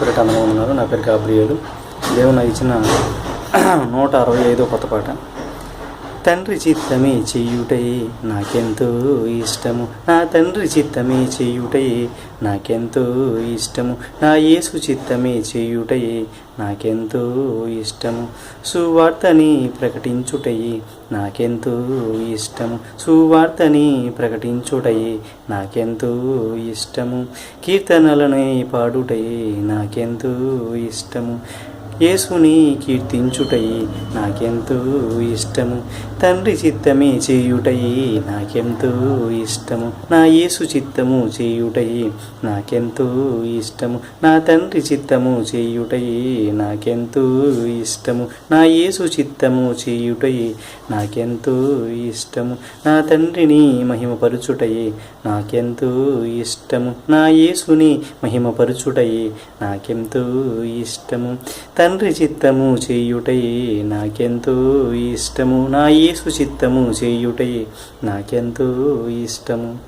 పేరు అనుభవం ఉన్నారు. నా పేరు గాబ్రియేలు. దేవుని ఇచ్చిన నూట అరవై ఐదో కొత్త పాట. తండ్రి చిత్తమే చెయ్యుటయే నాకెంతో ఇష్టము. నా తండ్రి చిత్తమే చెయ్యుటయే నాకెంతో ఇష్టము. నా యేసు చిత్తమే చెయ్యుటయే నాకెంతో ఇష్టము. సువార్తని ప్రకటించుటయే నాకెంతో ఇష్టము. సువార్తని ప్రకటించుటయే నాకెంతో ఇష్టము. కీర్తనలనే పాడుటయే నాకెంతో ఇష్టము. యేసుని కీర్తించుటయి నాకెంతో ఇష్టము. తండ్రి చిత్తమే చేయుటయి నాకెంతో ఇష్టము. నా యేసు చిత్తము చేయుటయి నాకెంతో ఇష్టము. నా తండ్రి చిత్తము చేయుటయి నాకెంతో ఇష్టము. నా యేసు చిత్తము చేయుటయి నాకెంతో ఇష్టము. నా తండ్రిని మహిమపరుచుటయి నాకెంతో ఇష్టము. నా యేసుని మహిమపరుచుటయి నాకెంతో ఇష్టము. తండ్రి చిత్తము చేయుటయే నాకెంతో ఇష్టము. నా యేసు చిత్తము చేయుటయే నాకెంతో ఇష్టము.